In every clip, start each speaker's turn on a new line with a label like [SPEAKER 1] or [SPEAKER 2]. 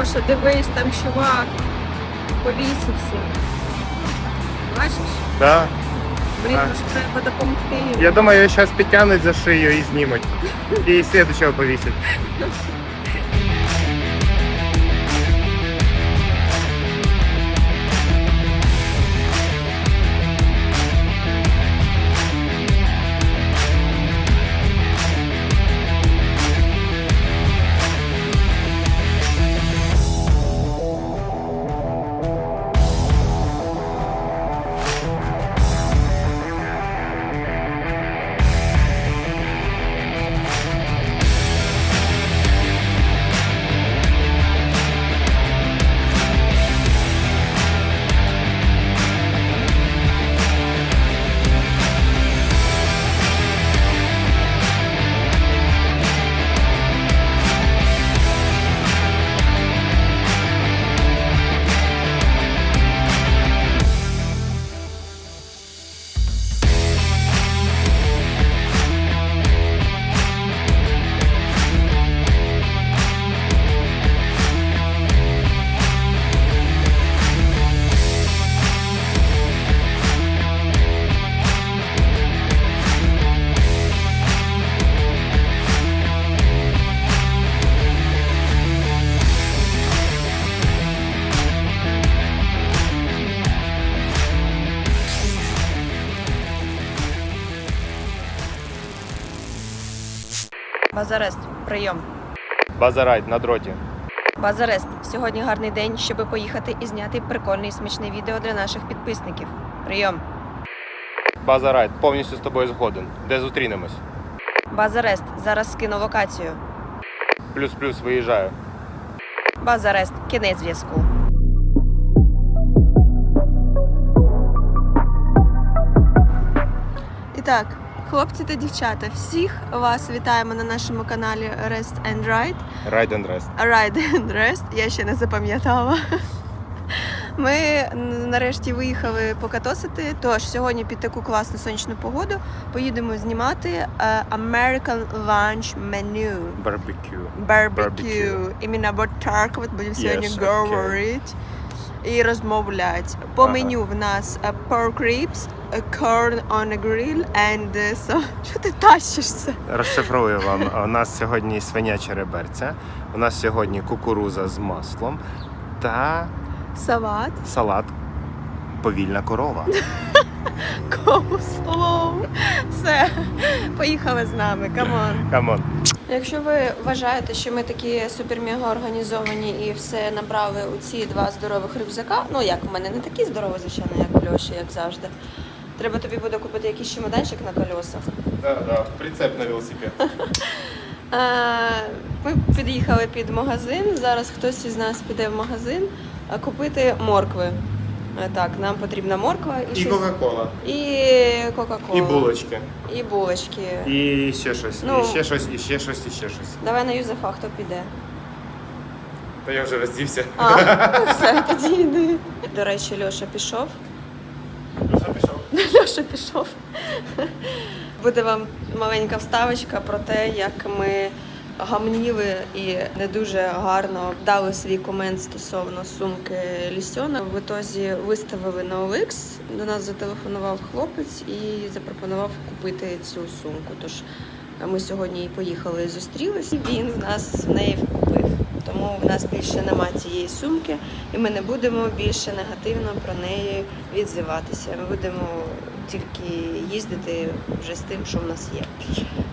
[SPEAKER 1] Льоша, дивись, там чувак повісився. Бачиш?
[SPEAKER 2] Да.
[SPEAKER 1] Блін,
[SPEAKER 2] А.
[SPEAKER 1] може треба допомогти йому.
[SPEAKER 2] Я думаю, зараз підтягнуть за шию і знімуть. І слідчого повісять.
[SPEAKER 3] Базарест, прийом.
[SPEAKER 2] Базарайт на дроті.
[SPEAKER 3] Базарест. Сьогодні гарний день, щоб поїхати і зняти прикольне і смачне відео для наших підписників. Прийом.
[SPEAKER 2] Базарайт, повністю з тобою згоден. Де зустрінемось?
[SPEAKER 3] Базарест. Зараз скину локацію.
[SPEAKER 2] Плюс-плюс виїжджаю.
[SPEAKER 3] Базарест. Кінець зв'язку. І так, хлопці та дівчата, всіх вас вітаємо на нашому каналі Rest and Ride.
[SPEAKER 2] Ride and rest.
[SPEAKER 3] Ride and Rest, я ще не запам'ятала. Ми нарешті виїхали покатосити. Тож сьогодні під таку класну сонячну погоду поїдемо знімати е, American Lunch Menu.
[SPEAKER 2] Барбекю.
[SPEAKER 3] Barbecue.
[SPEAKER 2] Barbecue.
[SPEAKER 3] Іменно вот так от будемо сьогодні
[SPEAKER 2] Yes, okay.
[SPEAKER 3] і розмовляти. По
[SPEAKER 2] Ага.
[SPEAKER 3] меню в нас е, pork ribs, corn on a grill and е, so... Що ти тащишся?
[SPEAKER 2] Розшифрую вам. У нас сьогодні свиняче реберця, у нас сьогодні кукуруза з маслом та
[SPEAKER 3] Салат.
[SPEAKER 2] салат повільна корова.
[SPEAKER 3] Коуслоу. Все, поїхали з нами, камон.
[SPEAKER 2] Камон.
[SPEAKER 3] Якщо ви вважаєте, що ми такі супер-мега організовані і все набрали у ці два здорових рюкзака, ну як в мене не такі здорові, звичайно, як у Льоші, як завжди. Треба тобі буде купити якийсь чемоданчик на колесах.
[SPEAKER 2] Да, да, прицеп на велосипед.
[SPEAKER 3] Е, Ми під'їхали під магазин. Зараз хтось із нас піде в магазин е, купити моркви. Е, Так, нам потрібна морква і,
[SPEAKER 2] Кока-Кола.
[SPEAKER 3] і Кока-Кола.
[SPEAKER 2] І булочки.
[SPEAKER 3] І булочки.
[SPEAKER 2] І ще щось,
[SPEAKER 3] Ну.
[SPEAKER 2] і ще щось, і ще щось, і ще щось.
[SPEAKER 3] Давай на Юзефа, хто піде.
[SPEAKER 2] Та я вже роздівся.
[SPEAKER 3] А, ну все, тоді йди. До речі, Льоша пішов.
[SPEAKER 2] Вже пішов.
[SPEAKER 3] Буде вам маленька вставочка про те, як ми гамніли і не дуже гарно дали свій комент стосовно сумки Лісьона. В ітозі виставили на OLX, до нас зателефонував хлопець і запропонував купити цю сумку. Тож ми сьогодні поїхали і зустрілися. І він в нас в неї купив. Тому в нас більше нема цієї сумки, і ми не будемо більше негативно про неї відзиватися. Ми будемо тільки їздити вже з тим, що в нас є.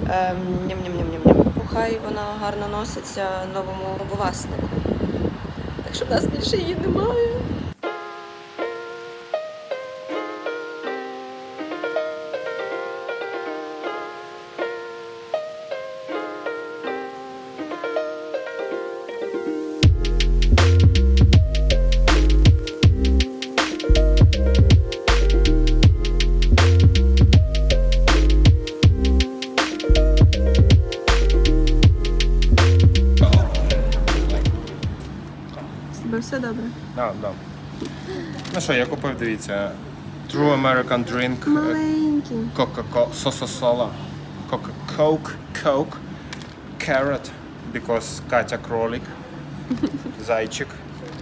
[SPEAKER 3] Ем, Ням-ням-ням-ням-ням. Хай вона гарно носиться новому власнику. Так що в нас більше її немає.
[SPEAKER 2] А, да. Ну що, я купив, дивіться, True American Drink,
[SPEAKER 3] Маленький.
[SPEAKER 2] Coca-Cola, Sosa-Sola, Coca Coke, Coke, Carrot, because Катя кролик. зайчик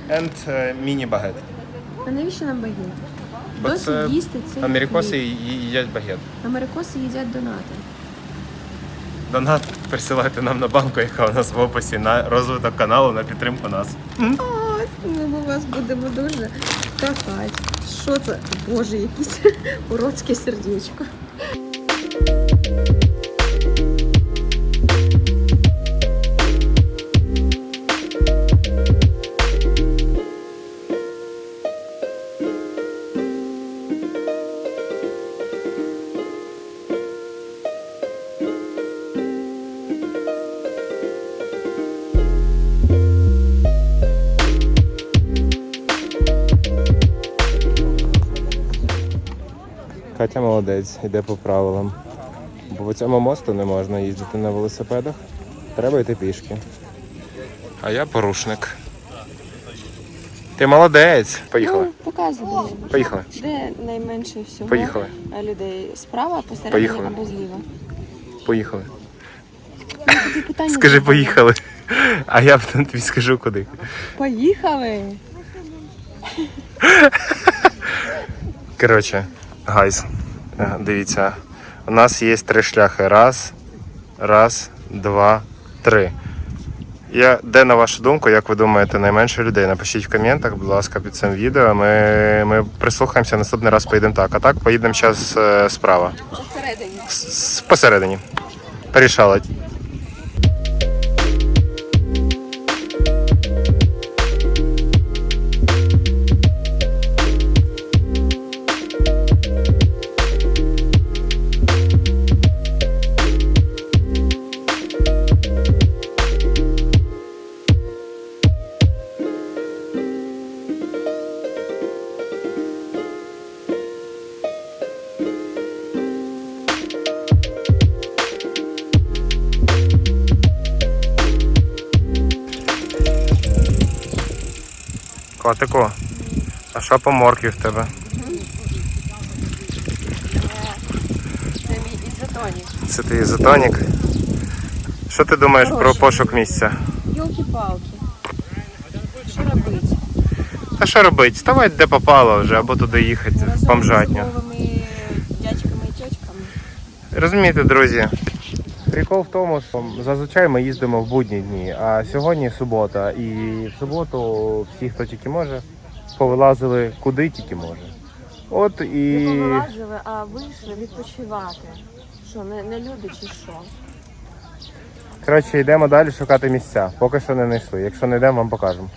[SPEAKER 2] and е, міні-багет.
[SPEAKER 1] А навіщо нам багет?
[SPEAKER 2] Бо це
[SPEAKER 1] їсти цей
[SPEAKER 2] Америкоси ї- їдять багет.
[SPEAKER 1] Америкоси їдять донати.
[SPEAKER 2] Донат присилайте нам на банку, яка у нас в описі на розвиток каналу на підтримку нас.
[SPEAKER 1] Ось, ми вас будемо дуже кахати. Що це? Боже, якесь уродське сердечко.
[SPEAKER 2] Молодець, йде по правилам. Бо по цьому мосту не можна їздити на велосипедах. Треба йти пішки. А я порушник. Ти молодець. Поїхали.
[SPEAKER 3] Ну, показуй.
[SPEAKER 2] Поїхали.
[SPEAKER 3] Де найменше всього
[SPEAKER 2] Поїхали.
[SPEAKER 3] людей? Справа, посередині
[SPEAKER 2] Поїхали.
[SPEAKER 3] або зліва?
[SPEAKER 2] Поїхали.
[SPEAKER 3] Питання
[SPEAKER 2] Скажи, поїхали. А я потім тобі скажу куди.
[SPEAKER 3] Поїхали!
[SPEAKER 2] Коротше, гайз, е, дивіться, у нас є три шляхи. Раз, раз, два, три. Я, де, на вашу думку, як ви думаєте, найменше людей? Напишіть в коментах, будь ласка, під цим відео. Ми, ми прислухаємося, наступний раз поїдемо так. А так поїдемо зараз справа.
[SPEAKER 3] Посередині.
[SPEAKER 2] Посередині. Порішала. Котику, а що по моркві в тебе?
[SPEAKER 3] Це мій ізотонік.
[SPEAKER 2] Це ти ізотонік? Що ти думаєш про пошук місця?
[SPEAKER 3] Йолки-палки. Що робити?
[SPEAKER 2] Та що робити? Ставай де попало вже, або туди їхати, в бомжатню.
[SPEAKER 3] з дядьками і тьотками.
[SPEAKER 2] Розумієте, друзі? Прикол в тому, що зазвичай ми їздимо в будні дні, а сьогодні субота. І в суботу всі, хто тільки може, повилазили куди тільки може. От і.
[SPEAKER 3] Не повилазили, а вийшли відпочивати. Що, не, не люди чи що?
[SPEAKER 2] Коротше, йдемо далі шукати місця. Поки що не знайшли. Якщо не йдемо, вам покажемо.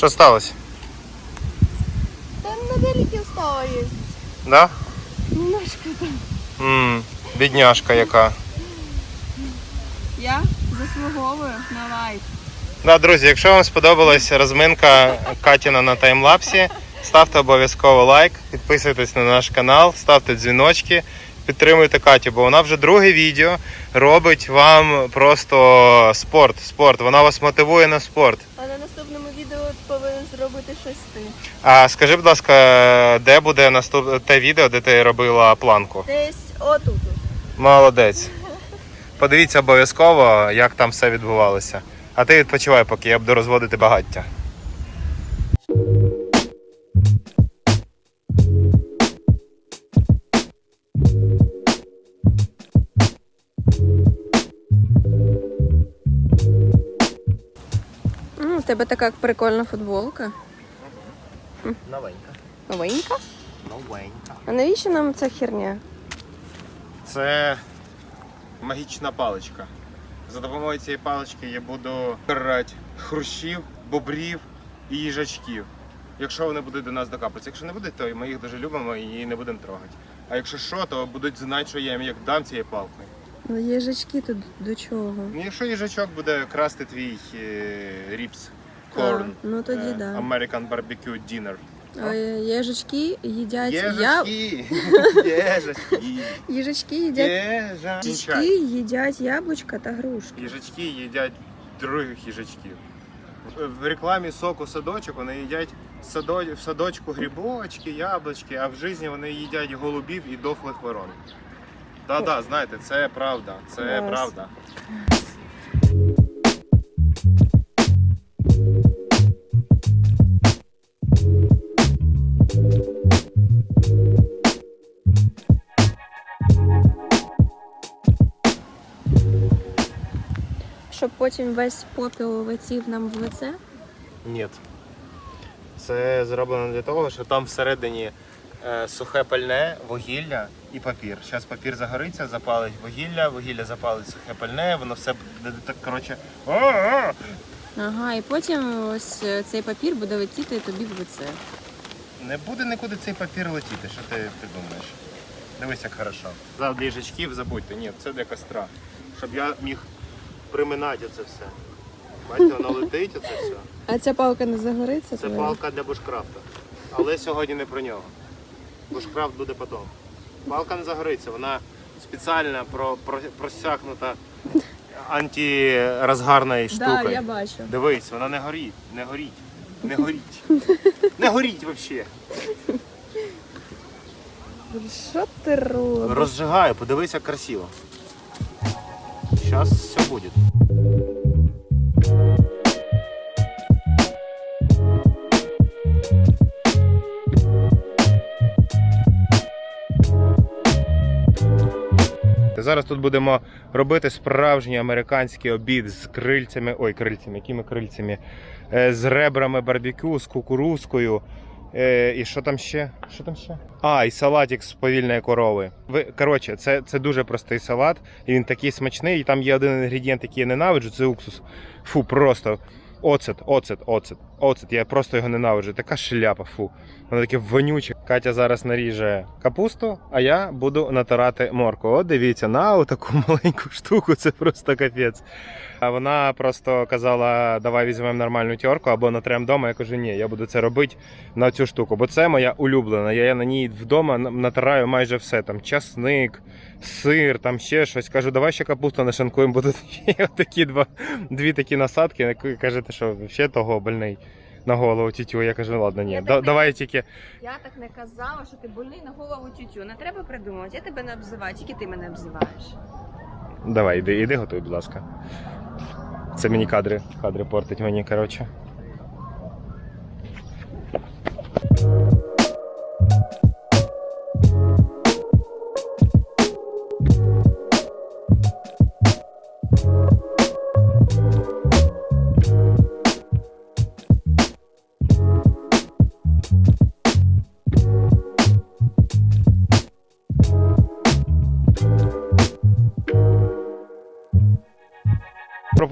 [SPEAKER 2] Що сталося?
[SPEAKER 3] Та на великі устала їздити.
[SPEAKER 2] Да?
[SPEAKER 3] Немножко там.
[SPEAKER 2] Ммм, бідняшка яка.
[SPEAKER 3] Я заслуговую на лайк.
[SPEAKER 2] Да, друзі, якщо вам сподобалася розминка Катіна на таймлапсі, ставте обов'язково лайк, підписуйтесь на наш канал, ставте дзвіночки, підтримуйте Катю, бо вона вже друге відео робить вам просто спорт. Спорт. Вона вас мотивує на спорт.
[SPEAKER 3] А на наступному відео повинен зробити щось ти.
[SPEAKER 2] А скажи, будь ласка, де буде наступ... те відео, де ти робила планку?
[SPEAKER 3] Десь отут.
[SPEAKER 2] Молодець. Подивіться обов'язково, як там все відбувалося. А ти відпочивай, поки я буду розводити багаття.
[SPEAKER 3] М, У тебе така прикольна футболка.
[SPEAKER 2] Новенька.
[SPEAKER 3] Новенька?
[SPEAKER 2] Новенька.
[SPEAKER 3] А навіщо нам ця херня?
[SPEAKER 2] Це магічна паличка. За допомогою цієї палички я буду карати хрущів, бобрів і їжачків. Якщо вони будуть до нас докапатися. Якщо не будуть, то ми їх дуже любимо і не будемо трогати. А якщо що, то будуть знати, що я їм як дам цією палкою.
[SPEAKER 1] Ну, їжачки тут до чого?
[SPEAKER 2] Ну, якщо їжачок буде красти твій е, ріпс, корн,
[SPEAKER 1] ну тоді
[SPEAKER 2] е,
[SPEAKER 1] да.
[SPEAKER 2] American Barbecue Dinner.
[SPEAKER 1] А їжачки їдять я...
[SPEAKER 2] Їжачки, їжачки,
[SPEAKER 1] їжачки їдять
[SPEAKER 2] їжачки.
[SPEAKER 1] їжачки їдять яблучка та грушки.
[SPEAKER 2] Їжачки їдять других їжачків. В- В рекламі соку садочок вони їдять садо... в садочку грибочки, яблучки, а в житті вони їдять голубів і дохлих ворон. Так, да, знаєте, це правда. Це
[SPEAKER 1] Клас.
[SPEAKER 2] правда.
[SPEAKER 1] Щоб потім весь попіл летів нам в лице.
[SPEAKER 2] Ні. Це зроблено для того, що там всередині е, сухе пальне, вугілля і папір. Зараз папір загориться, запалить вугілля, вугілля запалить сухе пальне, воно все буде так, коротше.
[SPEAKER 1] Ага, і потім ось е, цей папір буде летіти тобі в лице.
[SPEAKER 2] Не буде нікуди цей папір летіти, що ти, ти думаєш? Дивись, як хорошо. За ліжачків забудьте, ні, це для костра. Щоб я міг приминати це все. Бачите, воно летить, оце все.
[SPEAKER 1] А ця палка не загориться?
[SPEAKER 2] Це палка для бушкрафта. Але сьогодні не про нього. Бушкрафт буде потім. Палка не загориться, вона спеціально про, про, просякнута антирозгарною штукою.
[SPEAKER 1] Да, я бачу.
[SPEAKER 2] Дивись, вона не горить, не горить, не горить. Не горить взагалі.
[SPEAKER 1] Що ти робиш?
[SPEAKER 2] Розжигаю, подивись, як красиво. Зараз все буде. Зараз тут будемо робити справжній американський обід з крильцями. Ой, крильцями, якими крильцями? Е, З ребрами барбекю, з кукурузкою. Е, і що там ще? Що там ще? А, і салатик з повільної корови. Ви коротше, це, це дуже простий салат, і він такий смачний. І там є один інгредієнт, який я ненавиджу, це уксус. Фу, просто оцет, оцет, оцет, оцет. Я просто його ненавиджу. Така шляпа, фу. Воно таке вонюче. Катя зараз наріже капусту, а я буду натирати морку. От дивіться, на таку маленьку штуку, це просто капець. А вона просто казала: давай візьмемо нормальну тьорку або натрем вдома. Я кажу, ні, я буду це робити на цю штуку, бо це моя улюблена. Я на ній вдома натираю майже все. Там часник, сир, там ще щось. Кажу, давай ще капусту нашинкуємо, бо тут такі два, дві такі насадки. Кажете, що ще того больний на голову тютю. Я кажу, ладно, ні,
[SPEAKER 1] Я
[SPEAKER 2] да,
[SPEAKER 1] так не-
[SPEAKER 2] давай тільки.
[SPEAKER 1] Я так не казала, що ти больний на голову тютю. Не треба придумувати. Я тебе не обзиваю, тільки ти мене обзиваєш.
[SPEAKER 2] Давай, іди, іди готуй, будь ласка. Це мені кадри, кадри портить мені, коротше.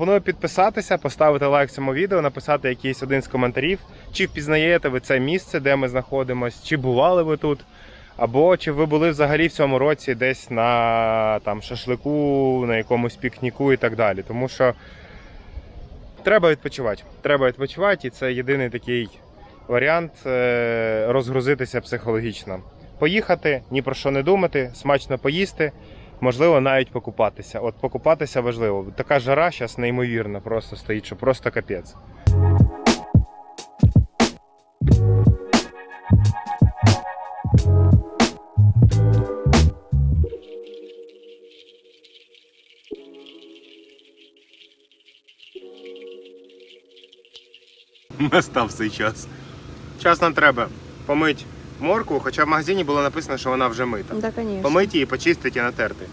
[SPEAKER 2] Пропоную підписатися, поставити лайк цьому відео, написати якийсь один з коментарів, чи впізнаєте ви це місце, де ми знаходимося, чи бували ви тут, або чи ви були взагалі в цьому році десь на там, шашлику, на якомусь пікніку і так далі. Тому що треба відпочивати. Треба відпочивати, і це єдиний такий варіант е, розгрузитися психологічно. Поїхати, ні про що не думати, смачно поїсти. Можливо, навіть покупатися. От покупатися важливо. Така жара зараз неймовірна, просто стоїть, що просто капець. Настав цей час. Час нам треба помити моркву, хоча в магазині було написано, що вона вже мита.
[SPEAKER 1] Да, звісно.
[SPEAKER 2] Помити її, почистити і натерти.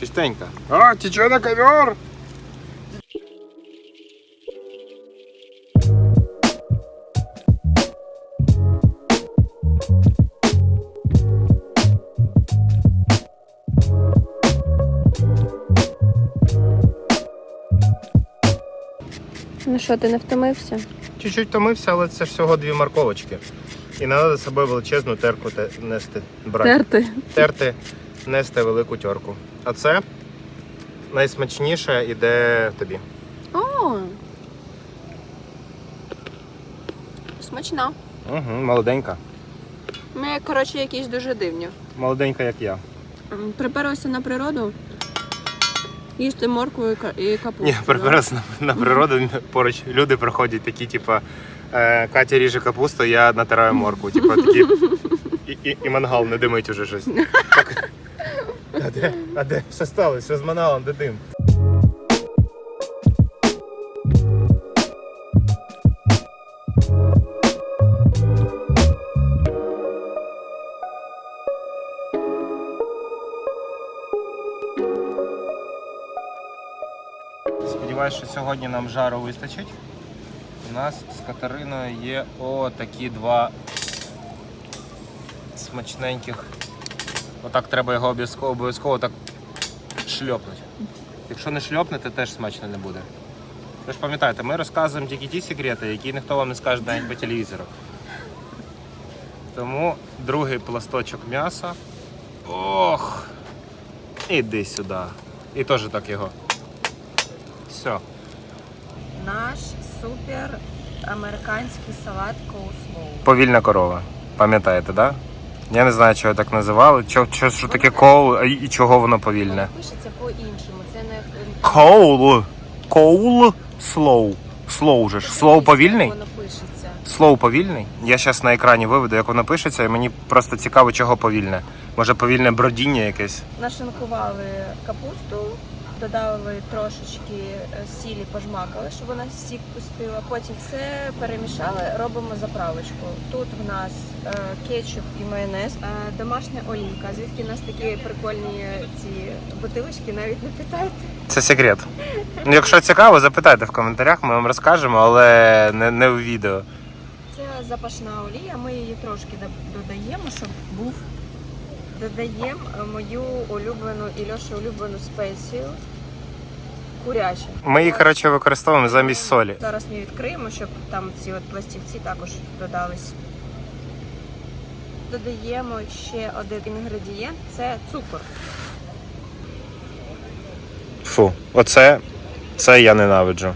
[SPEAKER 2] Чистенько. А, тече на ковер!
[SPEAKER 1] Ну Ну що, ти не втомився?
[SPEAKER 2] Чуть-чуть томився, але це ж всього дві морковочки. І не треба з собою величезну терку те- нести. Брати.
[SPEAKER 1] Терти.
[SPEAKER 2] терти, нести велику терку. А це найсмачніше іде тобі.
[SPEAKER 1] О! Смачна.
[SPEAKER 2] Угу, молоденька.
[SPEAKER 1] Ми, коротше, якісь дуже дивні.
[SPEAKER 2] Молоденька, як я.
[SPEAKER 1] М, Приперлися на природу. Їсти моркву і ка- і капусту.
[SPEAKER 2] Ні,
[SPEAKER 1] да?
[SPEAKER 2] на, на природу поруч. Люди приходять такі, типа, е, Катя ріже капусту, я натираю морку. Типа такі. І, і, і мангал не димить уже щось. Так. А де? А де? Що сталося? Що з мангалом? Де дим? Сьогодні нам жару вистачить. У нас з Катериною є отакі два смачненьких. Отак треба його обов'язково обов'язково так шльопнути. Якщо не шльопнете, теж смачно не буде. Ви ж пам'ятаєте, ми розказуємо тільки ті секрети, які ніхто вам не скаже навіть по телевізору. Тому другий пласточок м'яса. Ох! Іди сюди. І теж так його. Все.
[SPEAKER 3] Наш супер американський салат коуслоу.
[SPEAKER 2] Повільна корова. Пам'ятаєте, так? Да? Я не знаю, чого так називали. Чо, що, що таке коул і і чого воно повільне?
[SPEAKER 3] Пишеться по-іншому. Це не
[SPEAKER 2] Коул. Коул слоу. Слоу же ж. Слоу повільний?
[SPEAKER 3] Воно пишеться.
[SPEAKER 2] Слоу повільний? Я зараз на екрані виведу, як воно пишеться, і мені просто цікаво, чого повільне. Може повільне бродіння якесь.
[SPEAKER 3] Нашинкували капусту, додали трошечки е, сілі, пожмакали, щоб вона сік пустила. Потім все перемішали, робимо заправочку. Тут в нас е, кетчуп і майонез, е, домашня олійка. Звідки у нас такі прикольні ці бутилочки, навіть не питайте.
[SPEAKER 2] Це секрет. Ну, якщо цікаво, запитайте в коментарях, ми вам розкажемо, але не, не в відео.
[SPEAKER 3] Це запашна олія. Ми її трошки додаємо, щоб був. Додаємо мою улюблену і Льоша улюблену спецію. Куряче.
[SPEAKER 2] Ми її, коротше, використовуємо замість солі.
[SPEAKER 3] Зараз ми відкриємо, щоб там ці от пластівці також додались. Додаємо ще один інгредієнт це цукор.
[SPEAKER 2] Фу, оце це я ненавиджу.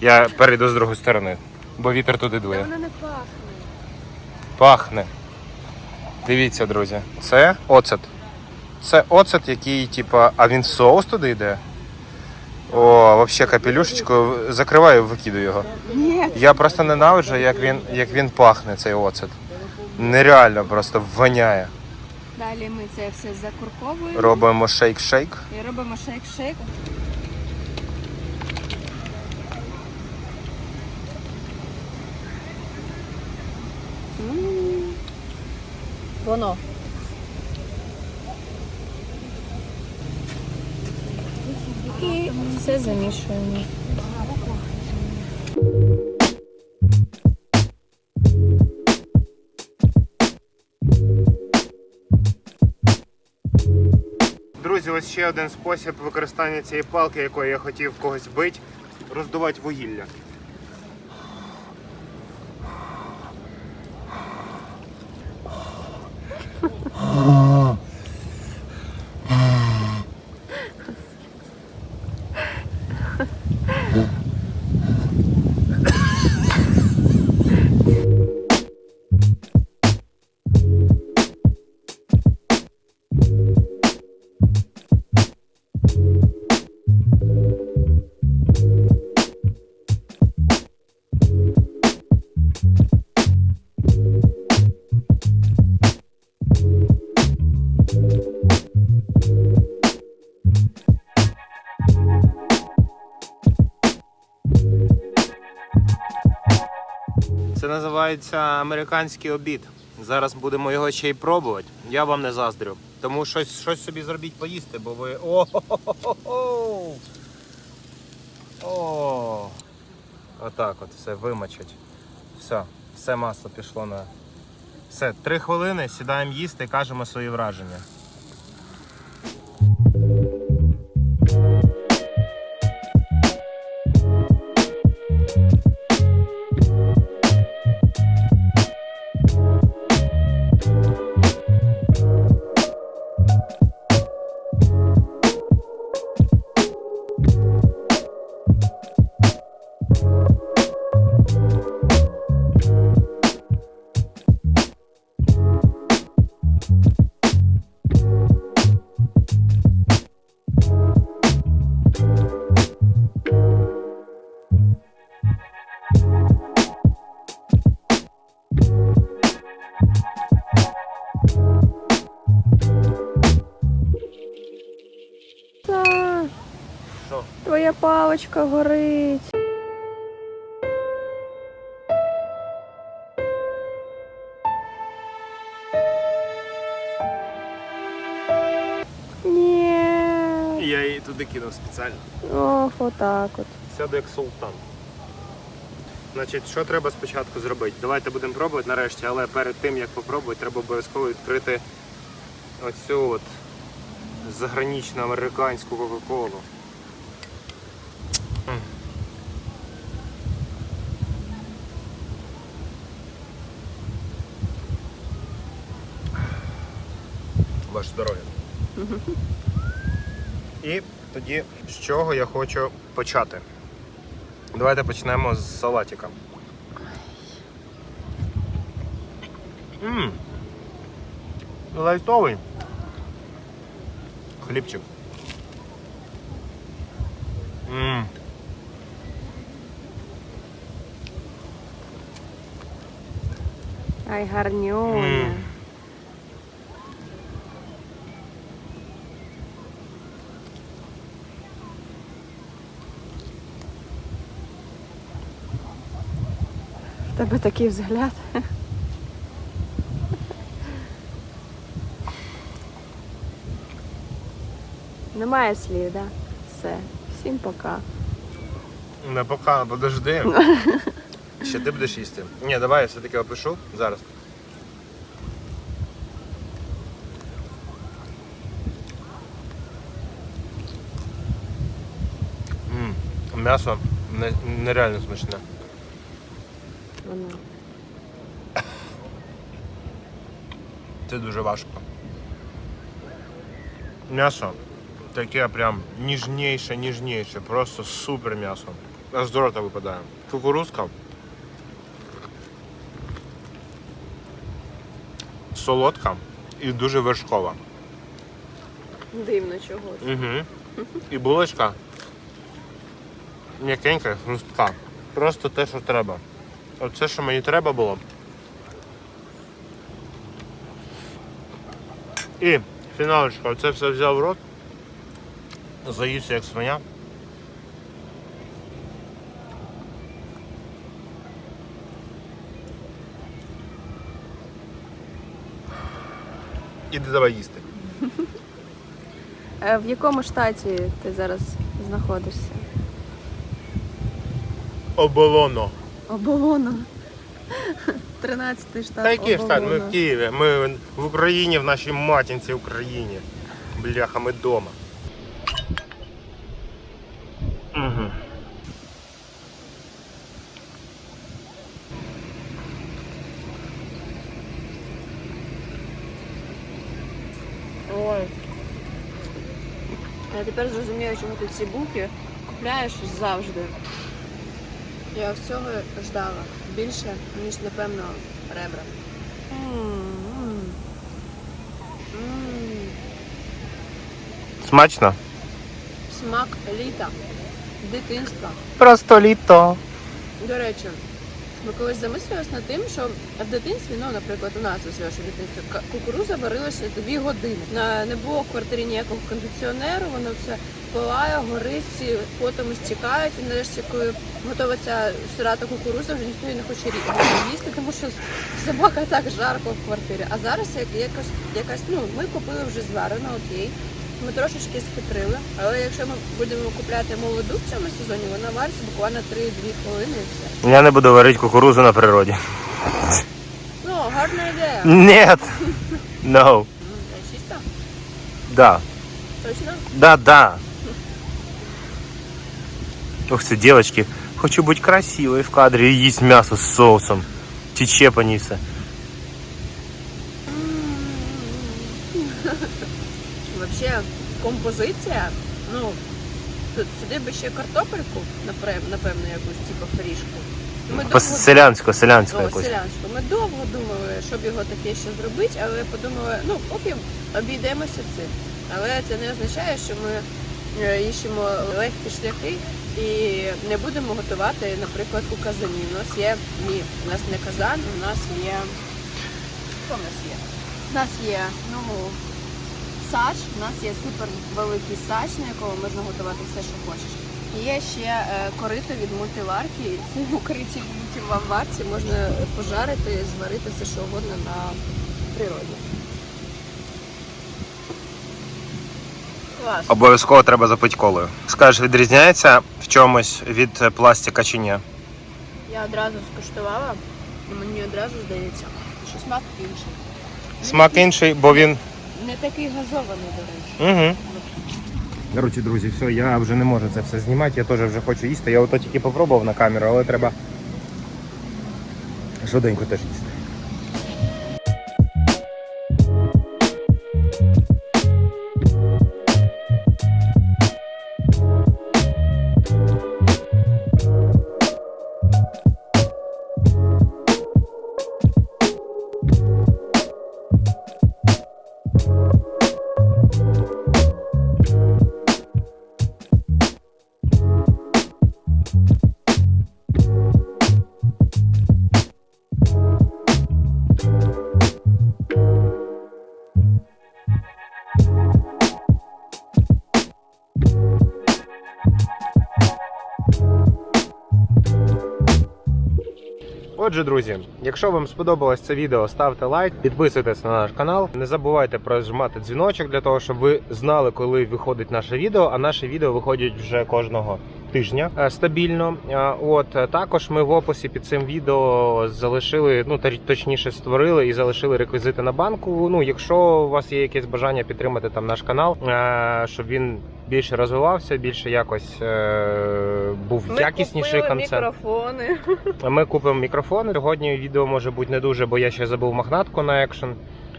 [SPEAKER 2] Я перейду з другої сторони, бо вітер туди дує.
[SPEAKER 3] Вона не пахне.
[SPEAKER 2] Пахне. Дивіться, друзі, це оцет. Це оцет, який, типа, а він соус туди йде. О, взагалі капелюшечку закриваю, викидаю його.
[SPEAKER 3] Ні.
[SPEAKER 2] Я просто ненавиджу, як він, як він пахне, цей оцет. Нереально просто воняє.
[SPEAKER 3] Далі ми це все закурковуємо
[SPEAKER 2] Робимо шейк-шейк.
[SPEAKER 3] і робимо шейк-шейк. Воно. І все замішуємо.
[SPEAKER 2] Друзі, ось ще один спосіб використання цієї палки, якою я хотів когось бити, роздувати вугілля. Називається американський обід. Зараз будемо його ще й пробувати. Я вам не заздрю. Тому щось, щось собі зробіть поїсти, бо ви. О! О! Отак от все вимочать. Все, все масло пішло на. Все, три хвилини, сідаємо їсти, кажемо свої враження.
[SPEAKER 3] Моя горить. Ні.
[SPEAKER 2] Я її туди кинув спеціально.
[SPEAKER 3] Ох, отак от.
[SPEAKER 2] Сяду як султан. Значить, що треба спочатку зробити? Давайте будемо пробувати нарешті, але перед тим як попробувати, треба обов'язково відкрити оцю от загранічну американську Кока-Колу. Ваше здоров'я. І тоді з чого я хочу почати? Давайте почнемо з салатика. Мм. Лайтовий. Хлібчик. Мм.
[SPEAKER 3] Ай, гарнюня. Тебе такий взгляд. Немає слів, да? Все. Всім пока.
[SPEAKER 2] Не пока, подожди. Ще ти будеш їсти. Ні, давай я все-таки опишу зараз. М, М'ясо не- нереально смачне.
[SPEAKER 3] Воно.
[SPEAKER 2] Це дуже важко. М'ясо таке прям ніжніше, ніжніше, просто супер м'ясо. Аж з рота випадає. Кукурузка. Солодка і дуже вершкова.
[SPEAKER 3] Дивно чого.
[SPEAKER 2] Угу. І булочка м'якенька, хрустка. Просто те, що треба. Оце, що мені треба було. І фіналочка, оце все взяв в рот. Заївся як свиня. Іди давай їсти.
[SPEAKER 3] Е, В якому штаті ти зараз знаходишся?
[SPEAKER 2] Оболоно.
[SPEAKER 3] Оболоно. 13-й штат.
[SPEAKER 2] Та який штат? Ми
[SPEAKER 3] Оболоно.
[SPEAKER 2] в Києві. Ми в Україні, в нашій матінці Україні. Бляха, ми вдома. Угу.
[SPEAKER 3] Ой. Я тепер зрозумію, чому ти ці буки купляєш завжди. Я ось цього ждала Більше, ніж, напевно, ребра. М-м-м.
[SPEAKER 2] Смачно?
[SPEAKER 3] Смак літа, дитинства.
[SPEAKER 2] Просто літо.
[SPEAKER 3] До речі, ми колись замислювалися над тим, що в дитинстві, ну, наприклад, у нас ось в дитинстві кукуруза варилася дві години. Не було в квартирі ніякого кондиціонеру, воно все пилає, горить, всі потім стікають. І нарешті, коли ця сирата кукуруза, вже ніхто її не хоче їсти, тому що собака так жарко в квартирі. А зараз як якось якась, ну, ми купили вже зварено, окей. Ми трошечки схитрили, але якщо ми будемо купляти молоду в цьому сезоні, вона вариться буквально 3-2 хвилини і все.
[SPEAKER 2] Я не буду варити кукурузу на природі.
[SPEAKER 3] Ну, гарна ідея.
[SPEAKER 2] Нет. No.
[SPEAKER 3] Чисто?
[SPEAKER 2] Да.
[SPEAKER 3] Точно?
[SPEAKER 2] Да, да. Ух ты, девочки. Хочу быть красивой в кадре и есть мясо с соусом. Тече по ней все.
[SPEAKER 3] Вообще, композиція, ну, тут сюди би ще картопельку, напевно, якусь, типу фрішку. Ми довго-
[SPEAKER 2] селянську, селянську
[SPEAKER 3] О,
[SPEAKER 2] якусь.
[SPEAKER 3] селянську. Ми довго думали, щоб його таке ще зробити, але подумали, ну поки обійдемося цим. Але це не означає, що ми іщемо легкі шляхи і не будемо готувати, наприклад, у казані. У нас є ні, у нас не казан, у нас є. Що в нас є? У нас є ну, сач, у нас є супер великий сач, на якому можна готувати все, що хочеш.
[SPEAKER 1] Є ще е, корито від мультиварки. І У кориті в варці можна пожарити, зварити все що угодно на природі.
[SPEAKER 2] Обов'язково треба запити колою. Скажеш, відрізняється в чомусь від е, пластика чи ні?
[SPEAKER 1] Я одразу скуштувала, і мені одразу здається, що смак інший.
[SPEAKER 2] Смак інший, бо він.
[SPEAKER 1] Не такий газований, до речі.
[SPEAKER 2] Угу. Коротше, друзі, все, я вже не можу це все знімати, я теж вже хочу їсти. Я ото тільки попробував на камеру, але треба швиденько теж їсти. Отже, друзі, якщо вам сподобалось це відео, ставте лайк, підписуйтесь на наш канал. Не забувайте прожимати дзвіночок для того, щоб ви знали, коли виходить наше відео. А наше відео виходять вже кожного тижня е, стабільно. Е, От е, також ми в описі під цим відео залишили, ну точніше створили і залишили реквізити на банку. Ну, якщо у вас є якесь бажання підтримати там наш канал, щоб він більше розвивався, більше якось був якісніший контент.
[SPEAKER 1] мікрофони.
[SPEAKER 2] Ми купимо мікрофон. Сьогодні відео може бути не дуже, бо я ще забув магнатку на екшен.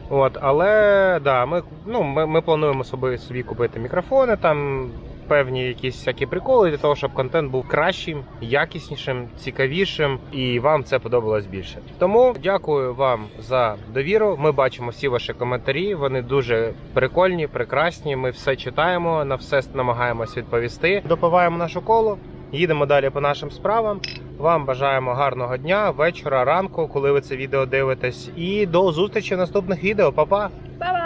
[SPEAKER 2] От, але да, ми, ну, ми, ми плануємо собі, собі купити мікрофони, там певні якісь всякі приколи для того, щоб контент був кращим, якіснішим, цікавішим, і вам це подобалось більше. Тому дякую вам за довіру. Ми бачимо всі ваші коментарі. Вони дуже прикольні, прекрасні. Ми все читаємо, на все намагаємось відповісти. Допиваємо нашу колу. Їдемо далі по нашим справам. Вам бажаємо гарного дня, вечора, ранку, коли ви це відео дивитесь. І до зустрічі в наступних відео. Па-па!
[SPEAKER 1] Па-па!